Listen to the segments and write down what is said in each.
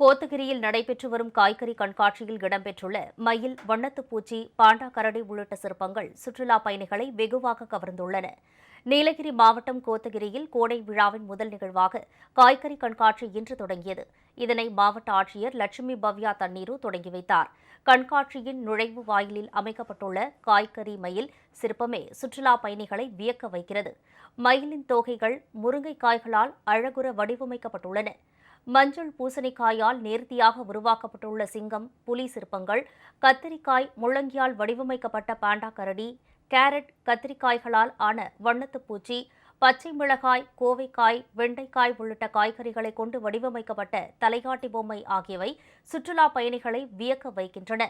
கோத்தகிரியில் நடைபெற்று வரும் காய்கறி கண்காட்சியில் இடம்பெற்றுள்ள மயில் வண்ணத்துப்பூச்சி பாண்டா கரடி உள்ளிட்ட சிற்பங்கள் சுற்றுலா பயணிகளை வெகுவாக கவர்ந்துள்ளன. நீலகிரி மாவட்டம் கோத்தகிரியில் கோடை விழாவின் முதல் நிகழ்வாக காய்கறி கண்காட்சி இன்று தொடங்கியது. இதனை மாவட்ட ஆட்சியர் லட்சுமி பவ்யா தண்ணீரு தொடங்கி வைத்தார். கண்காட்சியின் நுழைவு வாயிலில் அமைக்கப்பட்டுள்ள காய்கறி மயில் சிற்பமே சுற்றுலா பயணிகளை வியக்க வைக்கிறது. மயிலின் தோகைகள் முருங்கைக்காய்களால் அழகுற வடிவமைக்கப்பட்டுள்ளன. மஞ்சள் பூசணிக்காயால் நேர்த்தியாக உருவாக்கப்பட்டுள்ள சிங்கம் புலி சிற்பங்கள் கத்திரிக்காய் முள்ளங்கியால் வடிவமைக்கப்பட்ட பாண்டா கரடி கேரட் கத்திரிக்காய்களால் ஆன வண்ணத்துப்பூச்சி பச்சை மிளகாய் கோவைக்காய் வெண்டைக்காய் உள்ளிட்ட காய்கறிகளை கொண்டு வடிவமைக்கப்பட்ட தலைகாட்டி பொம்மை ஆகியவை சுற்றுலா பயணிகளை வியக்க வைக்கின்றன.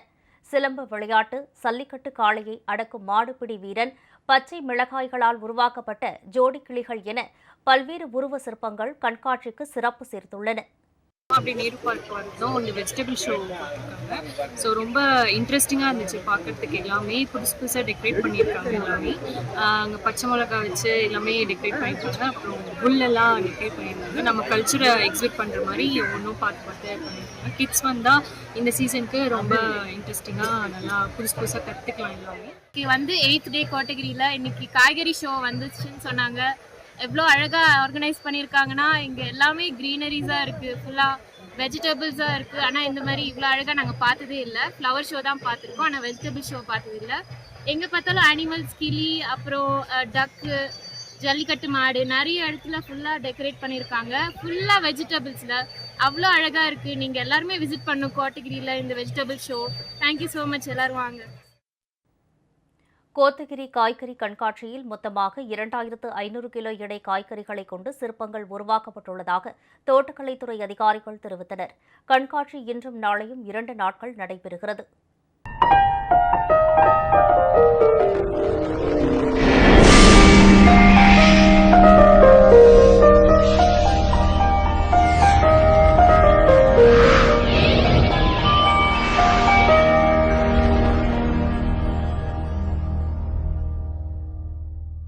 சிலம்ப விளையாட்டு சல்லிக்கட்டு காளையை அடக்கும் மாடுபிடி வீரன் பச்சை மிளகாய்களால் உருவாக்கப்பட்ட ஜோடி கிளிகள் என பல்வேறு உருவ சிற்பங்கள் கண்காட்சிக்கு சிறப்பு சேர்த்துள்ளன. அப்படி நேரு பார்க் ஒன்று வெஜிடபிள் ஷோ பார்த்துருக்காங்க ஸோ ரொம்ப இன்ட்ரெஸ்டிங்காக இருந்துச்சு பார்க்கறதுக்கு எல்லாமே புதுசு புதுசாக டெக்கரேட் பண்ணியிருக்காங்க எல்லாமே. அங்கே பச்சை மிளகா வச்சு எல்லாமே டெக்கரேட் பண்ணியிருக்காங்க அப்புறம் புல்லெல்லாம் டெக்கரேட் பண்ணியிருக்காங்க நம்ம கல்ச்சரை எக்ஸிபிட் பண்ணுற மாதிரி ஒன்றும் பார்த்து பார்த்து பண்ணியிருக்காங்க. கிட்ஸ் வந்தால் இந்த சீசனுக்கு ரொம்ப இன்ட்ரெஸ்டிங்காக நல்லா புதுசு புதுசாக கற்றுக்கலாம் எல்லாமே. இன்னைக்கு வந்து எயித் டே கோட்டகிரியில் இன்னைக்கு காய்கறி ஷோ வந்துச்சுன்னு சொன்னாங்க. எவ்வளோ அழகாக ஆர்கனைஸ் பண்ணியிருக்காங்கன்னா இங்கே எல்லாமே க்ரீனரிஸாக இருக்குது ஃபுல்லாக வெஜிடபிள்ஸாக இருக்குது ஆனால் இந்த மாதிரி இவ்வளோ அழகாக நாங்கள் பார்த்ததே இல்லை. ஃப்ளவர் ஷோ தான் பார்த்துருக்கோம். ஆனால் வெஜிடபிள் ஷோ பார்த்தது இல்லை. எங்கே பார்த்தாலும் அனிமல்ஸ் கிளி அப்புறம் டக்கு ஜல்லிக்கட்டு மாடு நிறைய இடத்துல ஃபுல்லாக டெக்கரேட் பண்ணியிருக்காங்க. ஃபுல்லாக வெஜிடபிள்ஸில் அவ்வளோ அழகாக இருக்குது நீங்கள் எல்லாருமே விசிட் பண்ணும் கோட்டகிரியில் இந்த vegetable show thank you so much எல்லோரும் வாங்க. கோத்தகிரி காய்கறி கண்காட்சியில் மொத்தமாக இரண்டாயிரத்து ஐநூறு கிலோ எடை காய்கறிகளை கொண்டு சிற்பங்கள் உருவாக்கப்பட்டுள்ளதாக தோட்டக்கலைத்துறை அதிகாரிகள் தெரிவித்தனர். கண்காட்சி இன்றும் நாளையும் இரண்டு நாட்கள் நடைபெறுகிறது.